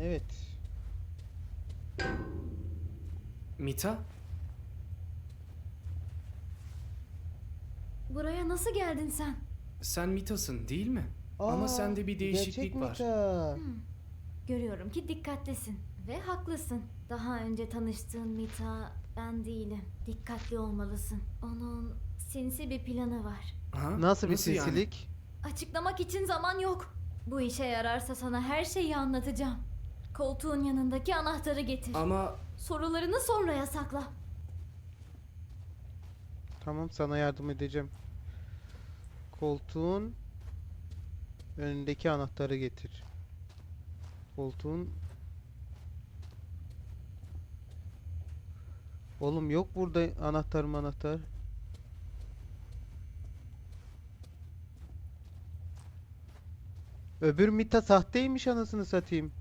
Evet. Mita? Buraya nasıl geldin sen? Sen Mita'sın değil mi? Ama Aa, sende bir değişiklik gerçek var. Mita. Görüyorum ki dikkatlisin ve haklısın. Daha önce tanıştığın Mita ben değilim. Dikkatli olmalısın. Onun sinsi bir planı var. Ha? Nasıl bir yani? sinsilik? Açıklamak için zaman yok. Bu işe yararsa sana her şeyi anlatacağım. Koltuğun yanındaki anahtarı getir. Ama Sorularını sonraya sakla. Tamam sana yardım edeceğim. Koltuğun önündeki anahtarı getir. Koltuğun Oğlum yok burada anahtar anahtar. Öbür Mita sahteymiş anasını satayım.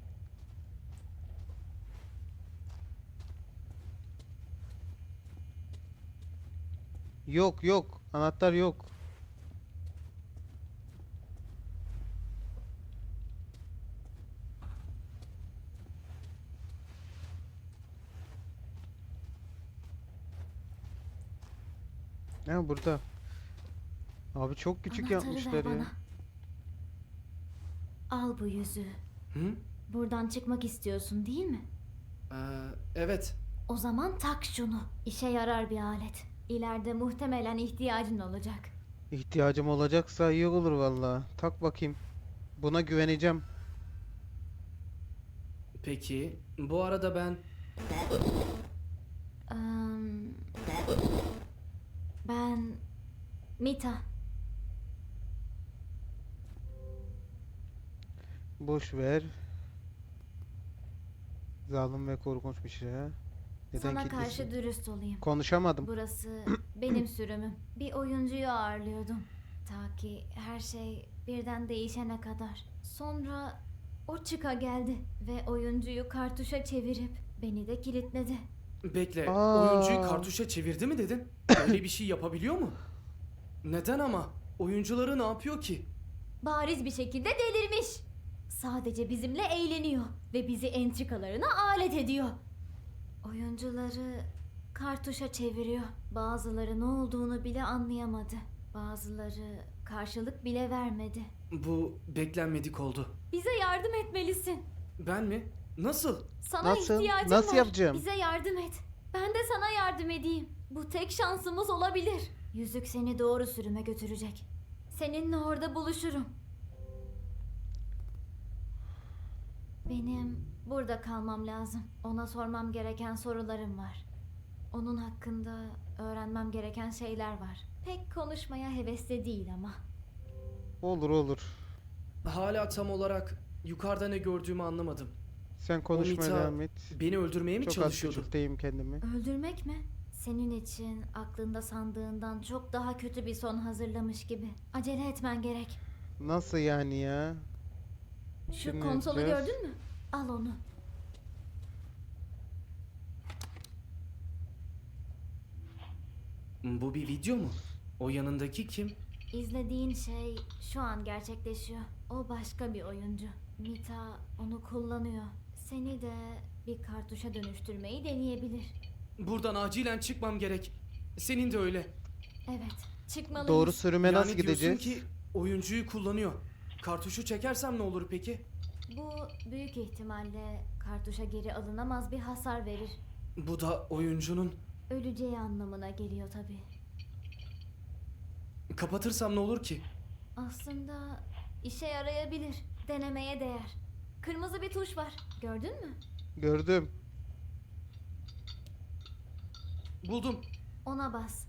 Yok yok anahtar yok. Ha burada. Abi çok küçük Anahtarı yapmışlar ver ya. bana. Al bu yüzüğü. Hı? Buradan çıkmak istiyorsun değil mi? Ee, evet. O zaman tak şunu. İşe yarar bir alet. İleride muhtemelen ihtiyacın olacak. İhtiyacım olacaksa iyi olur valla. Tak bakayım. Buna güveneceğim. Peki. Bu arada ben ben Mita. Boş ver. Zalim ve korkunç bir şey ha. Neden Sana kilitlisin? karşı dürüst olayım. Konuşamadım. Burası benim sürümüm. Bir oyuncuyu ağırlıyordum. Ta ki her şey birden değişene kadar. Sonra o çıka geldi ve oyuncuyu kartuşa çevirip beni de kilitledi. bekle. Aa. Oyuncuyu kartuşa çevirdi mi dedin? Öyle bir şey yapabiliyor mu? Neden ama? Oyuncuları ne yapıyor ki? Bariz bir şekilde delirmiş. Sadece bizimle eğleniyor ve bizi entrikalarına alet ediyor. Oyuncuları kartuşa çeviriyor. Bazıları ne olduğunu bile anlayamadı. Bazıları karşılık bile vermedi. Bu beklenmedik oldu. Bize yardım etmelisin. Ben mi? Nasıl? Sana Nasıl? ihtiyacım Nasıl var. yapacağım? Bize yardım et. Ben de sana yardım edeyim. Bu tek şansımız olabilir. Yüzük seni doğru sürüme götürecek. Seninle orada buluşurum. Benim burada kalmam lazım. Ona sormam gereken sorularım var. Onun hakkında öğrenmem gereken şeyler var. Pek konuşmaya hevesli değil ama. Olur olur. Hala tam olarak yukarıda ne gördüğümü anlamadım. Sen konuşmaya Mita devam et. Beni öldürmeye mi Çok az çalışıyordu? küçülteyim kendimi. Öldürmek mi? Senin için aklında sandığından çok daha kötü bir son hazırlamış gibi. Acele etmen gerek. Nasıl yani ya? Şu Şimdi konsolu yapacağız. gördün mü? Al onu. Bu bir video mu? O yanındaki kim? İzlediğin şey şu an gerçekleşiyor. O başka bir oyuncu. Mita onu kullanıyor. Seni de bir kartuşa dönüştürmeyi deneyebilir. Buradan acilen çıkmam gerek. Senin de öyle. Evet, çıkmalıyız. Doğru sürüme yani nasıl diyorsun gideceğiz? ki oyuncuyu kullanıyor. Kartuşu çekersem ne olur peki? Bu büyük ihtimalle kartuşa geri alınamaz bir hasar verir. Bu da oyuncunun Öleceği anlamına geliyor tabii. kapatırsam ne olur ki? Aslında işe yarayabilir. Denemeye değer. Kırmızı bir tuş var. Gördün mü? Gördüm. Buldum. Ona bas.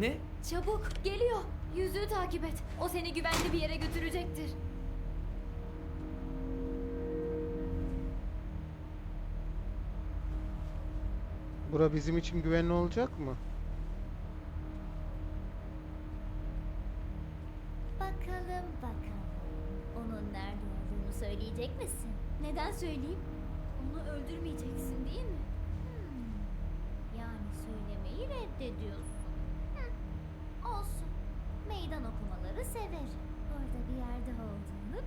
Ne? Çabuk geliyor. Yüzüğü takip et. O seni güvenli bir yere götürecektir. Bura bizim için güvenli olacak mı?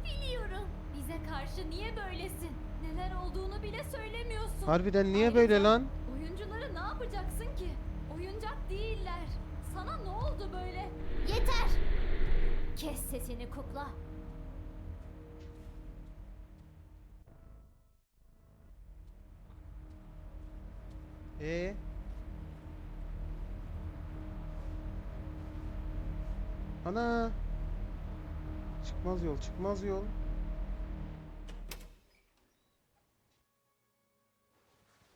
Biliyorum. Bize karşı niye böylesin? Neler olduğunu bile söylemiyorsun. Harbiden niye Ayrıca böyle lan? Oyuncuları ne yapacaksın ki? Oyuncak değiller. Sana ne oldu böyle? Yeter! Kes sesini kukla. Ee? Ana! Çıkmaz yol, çıkmaz yol.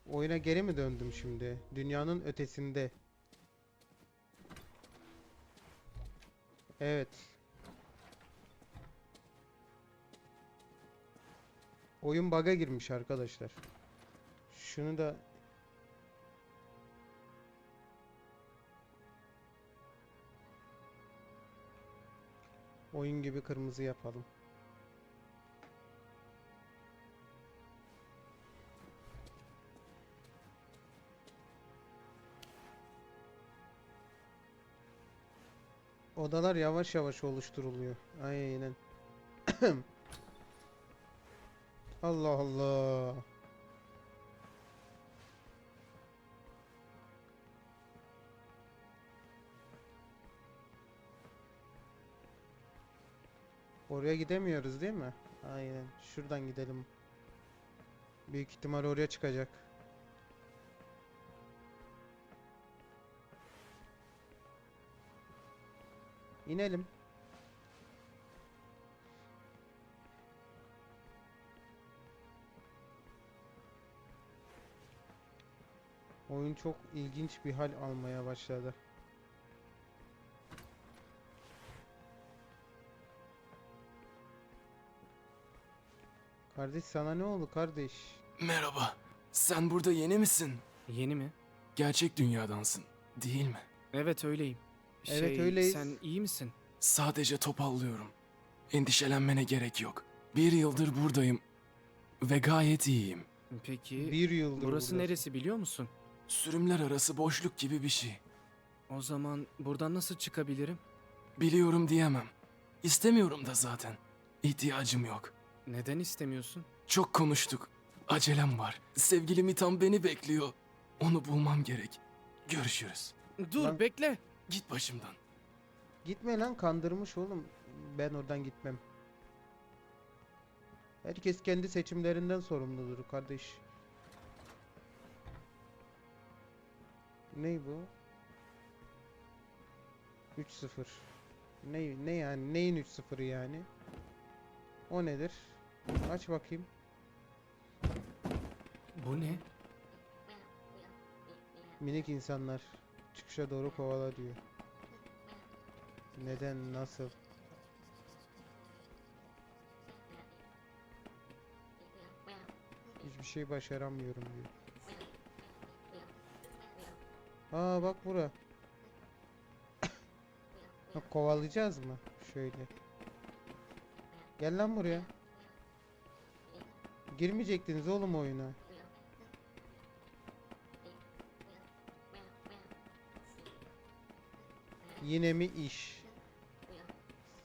Oyuna geri mi döndüm şimdi? Dünyanın ötesinde. Evet. Oyun bug'a girmiş arkadaşlar. Şunu da oyun gibi kırmızı yapalım. Odalar yavaş yavaş oluşturuluyor. Aynen. Allah Allah. Oraya gidemiyoruz değil mi? Aynen. Şuradan gidelim. Büyük ihtimal oraya çıkacak. İnelim. Oyun çok ilginç bir hal almaya başladı. Kardeş sana ne oldu kardeş? Merhaba. Sen burada yeni misin? Yeni mi? Gerçek dünyadansın, değil mi? Evet öyleyim. Evet, Şey, öyleyiz. Sen iyi misin? Sadece topallıyorum. Endişelenmene gerek yok. Bir yıldır buradayım ve gayet iyiyim. Peki Bir yıldır burası neresi biliyor musun? Sürümler arası boşluk gibi bir şey. O zaman buradan nasıl çıkabilirim? Biliyorum diyemem. İstemiyorum da zaten. İhtiyacım yok. Neden istemiyorsun? Çok konuştuk. Acelem var. Sevgilim tam beni bekliyor. Onu bulmam gerek. Görüşürüz. Dur Lan- bekle. Git başımdan. Gitme lan kandırmış oğlum. Ben oradan gitmem. Herkes kendi seçimlerinden sorumludur kardeş. Ney bu? 3-0. Ne ne yani? Neyin 3-0'ı yani? O nedir? Aç bakayım. Bu ne? Minik insanlar çıkışa doğru kovala diyor. Neden? Nasıl? Hiçbir şey başaramıyorum diyor. Aa bak bura. Kovalayacağız mı? Şöyle. Gel lan buraya. Girmeyecektiniz oğlum oyuna. Yine mi iş?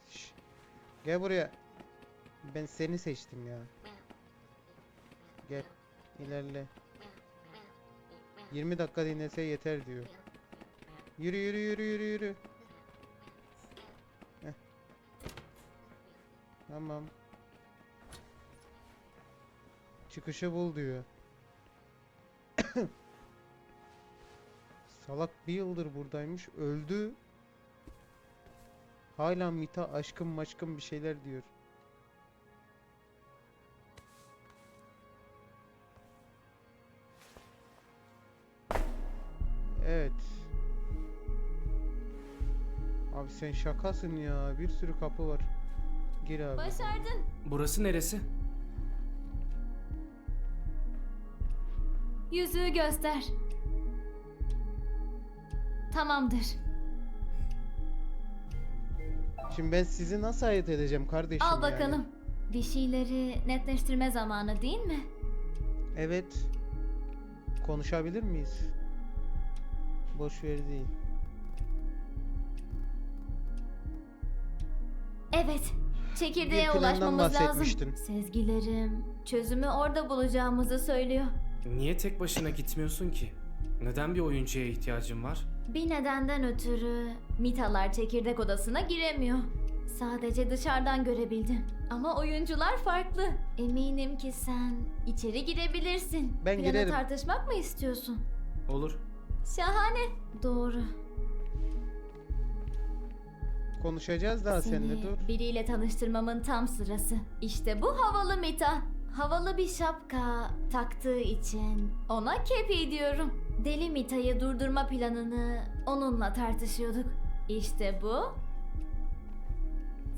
Şş, Gel buraya. Ben seni seçtim ya. Gel. ilerle. 20 dakika dinlese yeter diyor. Yürü yürü yürü yürü yürü. Heh. Tamam. Çıkışı bul diyor. Salak bir yıldır buradaymış. Öldü. Hala Mita aşkım maşkım bir şeyler diyor. Evet. Abi sen şakasın ya. Bir sürü kapı var. Gir abi. Başardın. Burası neresi? Yüzüğü göster. Tamamdır. Şimdi ben sizi nasıl ayırt edeceğim kardeşim Al bakalım. Bir şeyleri netleştirme zamanı değil mi? Evet. Konuşabilir miyiz? Boş ver değil. Evet. Çekirdeğe plandan ulaşmamız lazım. bahsetmiştin. Sezgilerim çözümü orada bulacağımızı söylüyor. Niye tek başına gitmiyorsun ki? Neden bir oyuncuya ihtiyacın var? Bir nedenden ötürü mitalar çekirdek odasına giremiyor. Sadece dışarıdan görebildim. Ama oyuncular farklı. Eminim ki sen içeri girebilirsin. Ben Planı girerim. tartışmak mı istiyorsun? Olur. Şahane. Doğru. Konuşacağız daha seninle Seni dur. biriyle tanıştırmamın tam sırası. İşte bu havalı Mita. Havalı bir şapka taktığı için ona kepi diyorum. Deli Mita'yı durdurma planını onunla tartışıyorduk. İşte bu.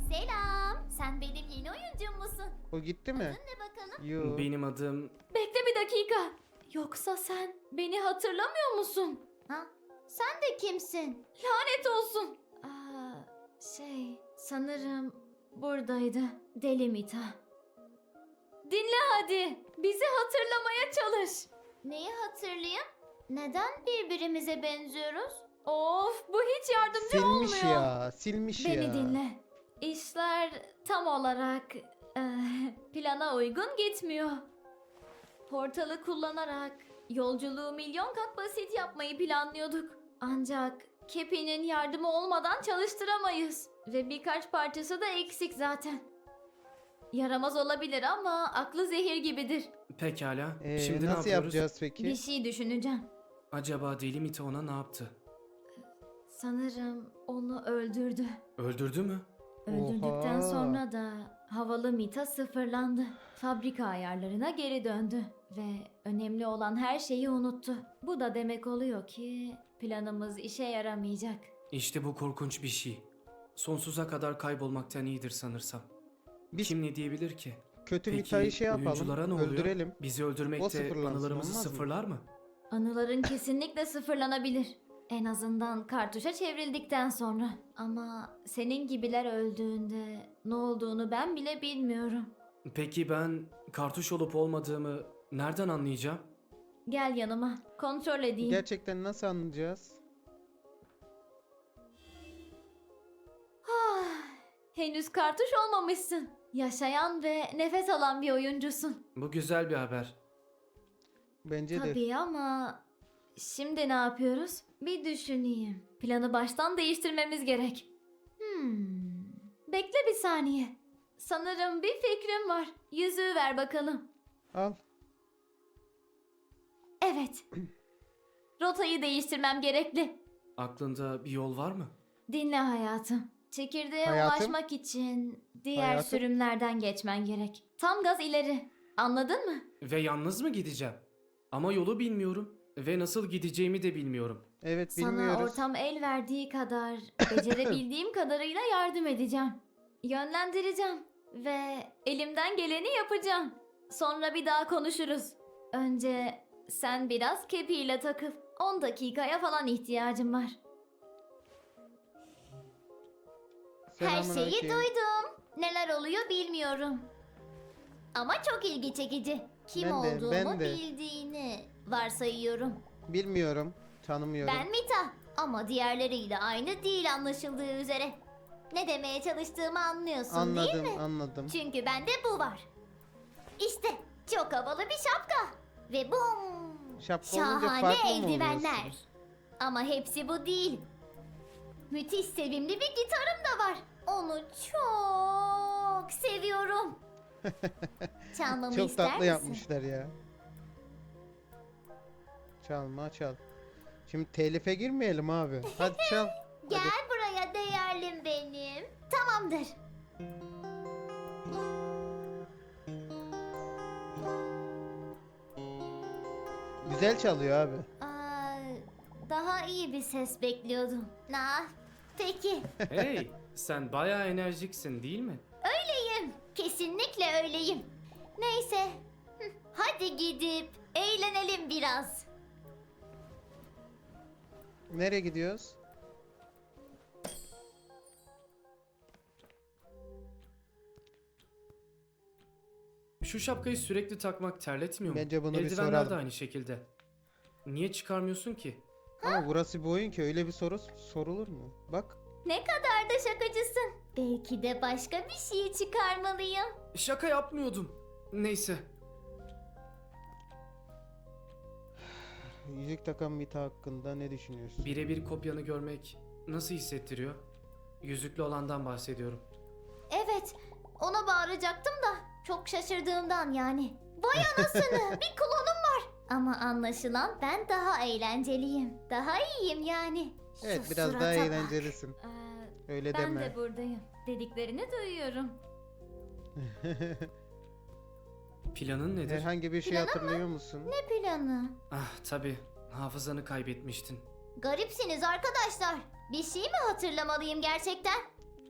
Selam. Sen benim yeni oyuncum musun? O gitti mi? Ne bakalım? Yo. Benim adım... Bekle bir dakika. Yoksa sen beni hatırlamıyor musun? Ha? Sen de kimsin? Lanet olsun. Aa, şey, sanırım buradaydı. Deli Mita. Dinle hadi. Bizi hatırlamaya çalış. Neyi hatırlayayım? Neden birbirimize benziyoruz? Of, bu hiç yardımcı Silmiş olmuyor. ya. Silmiş Beni ya. dinle. İşler tam olarak eh, plana uygun gitmiyor. Portalı kullanarak yolculuğu milyon kat basit yapmayı planlıyorduk. Ancak Kepi'nin yardımı olmadan çalıştıramayız. Ve birkaç parçası da eksik zaten. Yaramaz olabilir ama aklı zehir gibidir. Pekala. Ee, Şimdi ne nasıl yapıyoruz? yapacağız peki? Bir şey düşüneceğim. Acaba Deli Mite ona ne yaptı? Sanırım onu öldürdü. Öldürdü mü? Öldürdükten Oha. sonra da havalı Mita sıfırlandı. Fabrika ayarlarına geri döndü ve önemli olan her şeyi unuttu. Bu da demek oluyor ki planımız işe yaramayacak. İşte bu korkunç bir şey. Sonsuza kadar kaybolmaktan iyidir sanırsam. Biz Kim ne diyebilir ki? kötü Peki Mita'yı şey oyunculara yapalım. ne oluyor? Öldürelim. Bizi O öldürmekte sıfırlansın, anılarımızı olmaz mı? sıfırlar mı? Anıların kesinlikle sıfırlanabilir. En azından kartuşa çevrildikten sonra. Ama senin gibiler öldüğünde ne olduğunu ben bile bilmiyorum. Peki ben kartuş olup olmadığımı nereden anlayacağım? Gel yanıma, kontrol edeyim. Gerçekten nasıl anlayacağız? Ah, Henüz kartuş olmamışsın. Yaşayan ve nefes alan bir oyuncusun. Bu güzel bir haber. Bence de. Tabii ama şimdi ne yapıyoruz? Bir düşüneyim. Planı baştan değiştirmemiz gerek. Hmm. Bekle bir saniye. Sanırım bir fikrim var. Yüzüğü ver bakalım. Al. Evet. Rotayı değiştirmem gerekli. Aklında bir yol var mı? Dinle hayatım. Çekirdeğe Hayatım? ulaşmak için diğer Hayatım? sürümlerden geçmen gerek. Tam gaz ileri. Anladın mı? Ve yalnız mı gideceğim? Ama yolu bilmiyorum ve nasıl gideceğimi de bilmiyorum. Evet Sana bilmiyoruz. ortam el verdiği kadar, becerebildiğim kadarıyla yardım edeceğim. Yönlendireceğim ve elimden geleni yapacağım. Sonra bir daha konuşuruz. Önce sen biraz kepiyle takıl. 10 dakikaya falan ihtiyacım var. Her şeyi duydum. Neler oluyor bilmiyorum. Ama çok ilgi çekici. Kim Ben de, olduğumu ben de. bildiğini varsayıyorum. Bilmiyorum. Tanımıyorum. Ben Mita ama diğerleriyle aynı değil anlaşıldığı üzere. Ne demeye çalıştığımı anlıyorsun değil anladım mi? anladım. Çünkü bende bu var. İşte çok havalı bir şapka. Ve bum! Şapka olunca Şahane farklı mı eldivenler. oluyorsunuz? Ama hepsi bu değil. Müthiş sevimli bir gitarım da var. Onu çok seviyorum. Çalmamı Çok ister tatlı misin? yapmışlar ya. Çalma çal. Şimdi telife girmeyelim abi. Hadi çal. Gel buraya değerlim benim. Tamamdır. Güzel çalıyor abi. Aa, daha iyi bir ses bekliyordum. Nah, peki. Hey, sen bayağı enerjiksin değil mi? Öyleyim. Kesinlikle öyleyim. Neyse. Hadi gidip eğlenelim biraz. Nereye gidiyoruz? Şu şapkayı sürekli takmak terletmiyor mu? Bence bunu bir Eldivenler soralım. de aynı şekilde. Niye çıkarmıyorsun ki? Ama burası bir oyun ki öyle bir soru sorulur mu? Bak. Ne kadar da şakacısın. Belki de başka bir şey çıkarmalıyım. Şaka yapmıyordum. Neyse. Yüzük takan Mita hakkında ne düşünüyorsun? Birebir kopyanı görmek nasıl hissettiriyor? Yüzüklü olandan bahsediyorum. Evet, ona bağıracaktım da çok şaşırdığımdan yani. Vay anasını, bir var. Ama anlaşılan ben daha eğlenceliyim. Daha iyiyim yani. Şu Evet biraz daha bak. eğlencelisin. Ee, Öyle ben deme. de buradayım. Dediklerini duyuyorum. Planın nedir? Herhangi bir şey Planı mı? hatırlıyor musun? Ne planı? Ah tabii. Hafızanı kaybetmiştin. Garipsiniz arkadaşlar. Bir şey mi hatırlamalıyım gerçekten?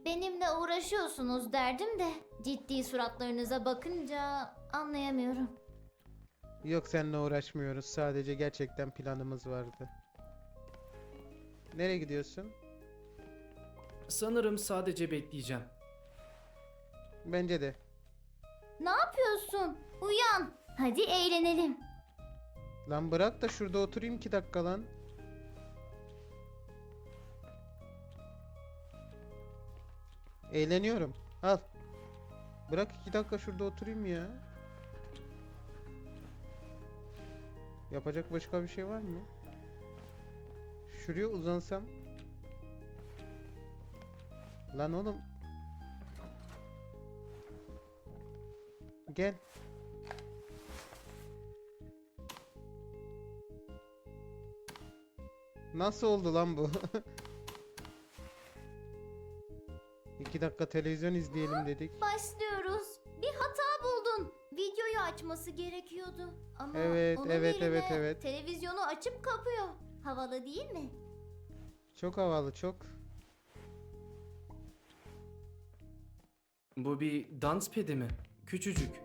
Benimle uğraşıyorsunuz derdim de ciddi suratlarınıza bakınca anlayamıyorum. Yok seninle uğraşmıyoruz. Sadece gerçekten planımız vardı. Nereye gidiyorsun? Sanırım sadece bekleyeceğim. Bence de. Ne yapıyorsun? Uyan. Hadi eğlenelim. Lan bırak da şurada oturayım iki dakika lan. Eğleniyorum. Al. Bırak iki dakika şurada oturayım ya. Yapacak başka bir şey var mı? Şuraya uzansam. Lan oğlum. Gel. Nasıl oldu lan bu? İki dakika televizyon izleyelim dedik. Başlıyoruz. Açması gerekiyordu. Ama Evet, onun evet, yerine evet, evet. televizyonu açıp kapıyor. Havalı değil mi? Çok havalı çok. Bu bir dans pedi mi? Küçücük.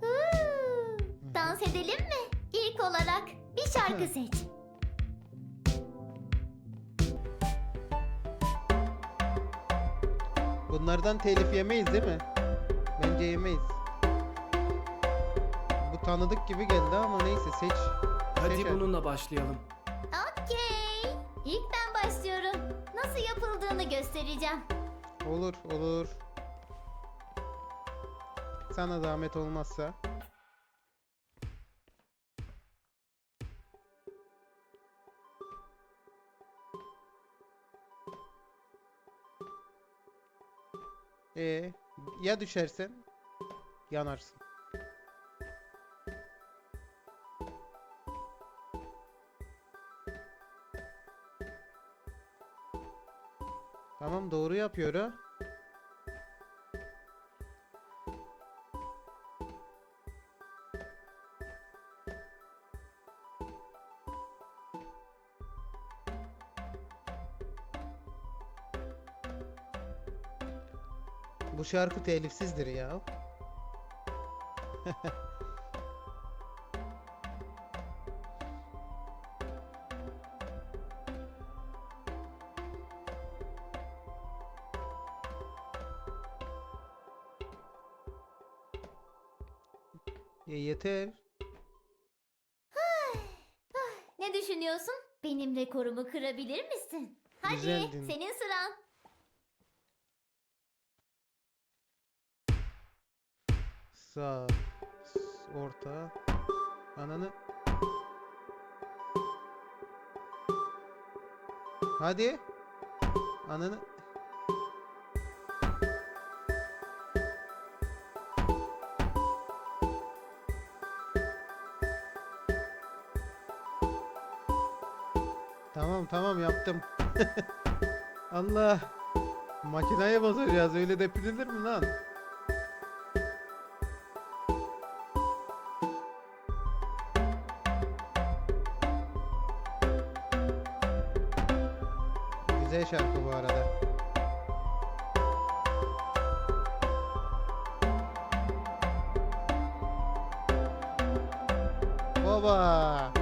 Huu! Dans edelim mi? İlk olarak bir şarkı seç. Bunlardan telif yemeyiz değil mi? Bence yemeyiz. Tanıdık gibi geldi ama neyse seç. Hadi Seç bununla başlayalım. Okey. İlk ben başlıyorum. Nasıl yapıldığını göstereceğim. Olur olur. Sana zahmet olmazsa. Ee, ya düşersen yanarsın. Tamam doğru yapıyor ha. Bu şarkı telifsizdir ya. Ya yeter. Ne düşünüyorsun? Benim rekorumu kırabilir misin? Hadi Güzeldin. senin sıran. Sağ, orta, ananı. Hadi. Ananı. Tamam yaptım. Allah. Makineye basacağız öyle depilir mi lan? Güzel şarkı bu arada. Baba.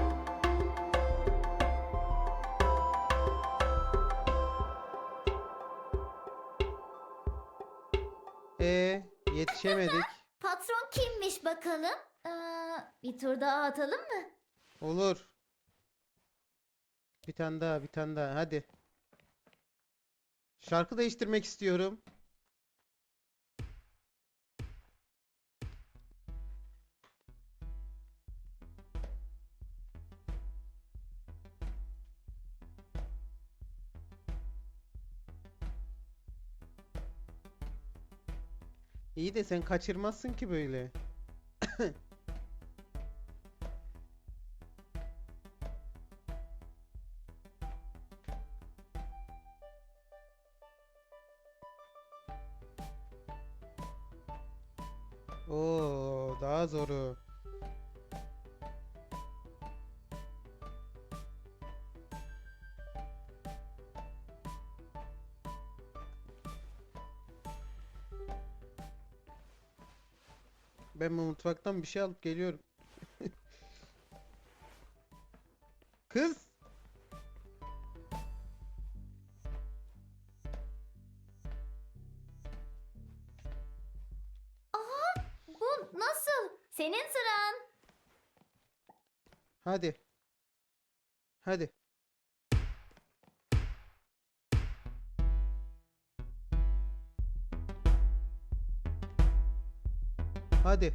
Yetişemedik. Patron kimmiş bakalım? Ee, bir tur daha atalım mı? Olur. Bir tane daha, bir tane daha. Hadi. Şarkı değiştirmek istiyorum. İyi de sen kaçırmazsın ki böyle. Ben mutfaktan bir şey alıp geliyorum. Kız! Bu nasıl? Senin sıran. Hadi. Hadi. Hadi.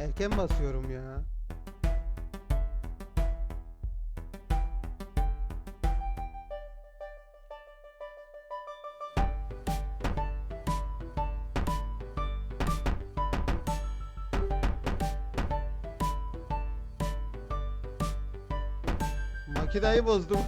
Erken basıyorum ya. Makinayı bozdum.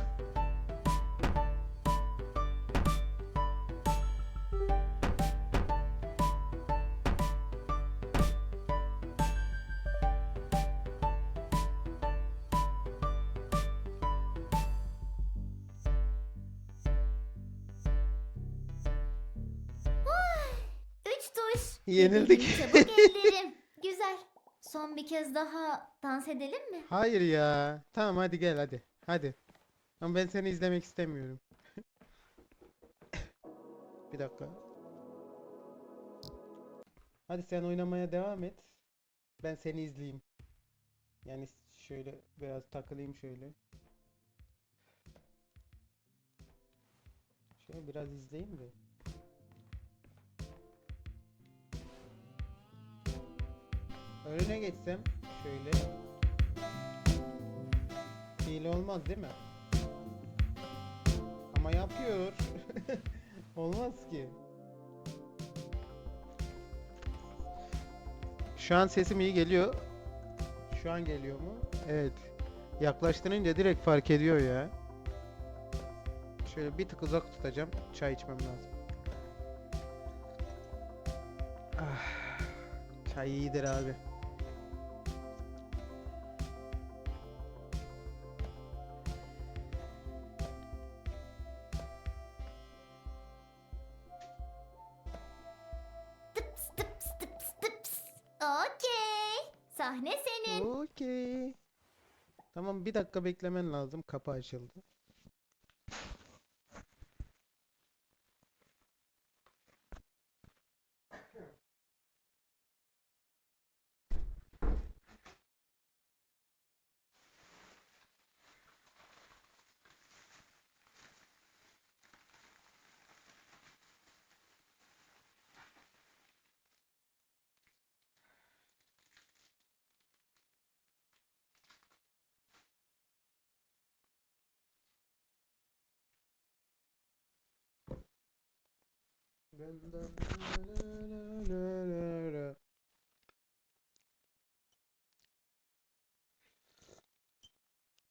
Üç tuş. Yenildik. Çabuk ellerim. Güzel. Son bir kez daha dans edelim mi? Hayır ya. Tamam hadi gel hadi. Hadi. Ama ben seni izlemek istemiyorum. Bir dakika. Hadi sen oynamaya devam et. Ben seni izleyeyim. Yani şöyle biraz takılayım şöyle. Şöyle biraz izleyeyim de. Önüne geçsem şöyle. Hile olmaz değil mi? Ama yapıyor. Olmaz ki. Şu an sesim iyi geliyor. Şu an geliyor mu? Evet. Yaklaştırınca direkt fark ediyor ya. Şöyle bir tık uzak tutacağım. Çay içmem lazım. Ah, çay iyidir abi. Dakika beklemen lazım. Kapı açıldı.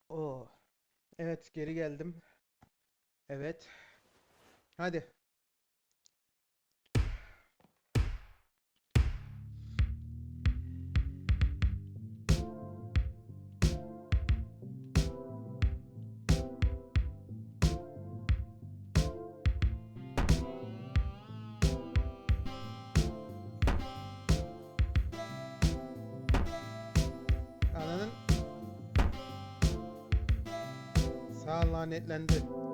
Oh. Evet, geri geldim. Evet. Hadi. Sağ ol, lanetlendi.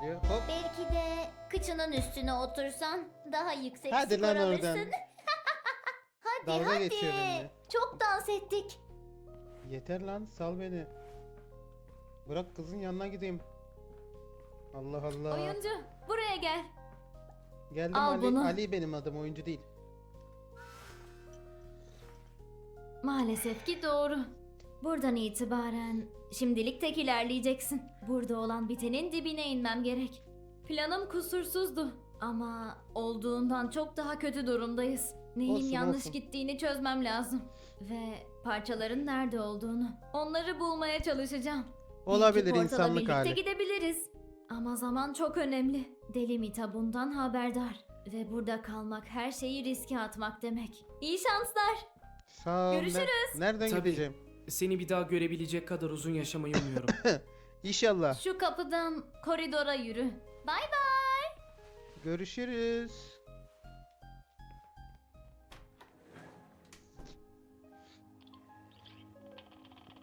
Geliyor. Hop. Belki de kıçının üstüne otursan daha yüksek Hadi skor lan alırsın. oradan. hadi Dalga hadi. geçiyor benimle. Çok dans ettik. Yeter lan sal beni. Bırak kızın yanına gideyim. Allah Allah. Oyuncu buraya gel. Geldim Al Ali. bunu. Ali benim adım oyuncu değil. Maalesef ki doğru. Buradan itibaren şimdilik tek ilerleyeceksin. Burada olan bitenin dibine inmem gerek. Planım kusursuzdu ama olduğundan çok daha kötü durumdayız. Neyin Olsun, yanlış olsun. gittiğini çözmem lazım ve parçaların nerede olduğunu. Onları bulmaya çalışacağım. Olabilir Belki portala insanlık birlikte hali. gidebiliriz. Ama zaman çok önemli. Deli Mita bundan haberdar. Ve burada kalmak her şeyi riske atmak demek. İyi şanslar. Sağ ol. Görüşürüz. Nereden Tabii. gideceğim? Seni bir daha görebilecek kadar uzun yaşamayı umuyorum. İnşallah. Şu kapıdan koridora yürü. Bay bay. Görüşürüz.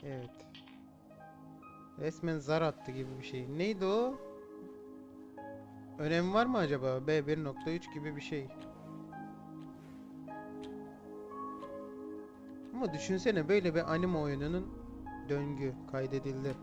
Evet. Resmen zar attı gibi bir şey. Neydi o? Önemi var mı acaba? B1.3 gibi bir şey. Ama düşünsene böyle bir anime oyununun döngü kaydedildi.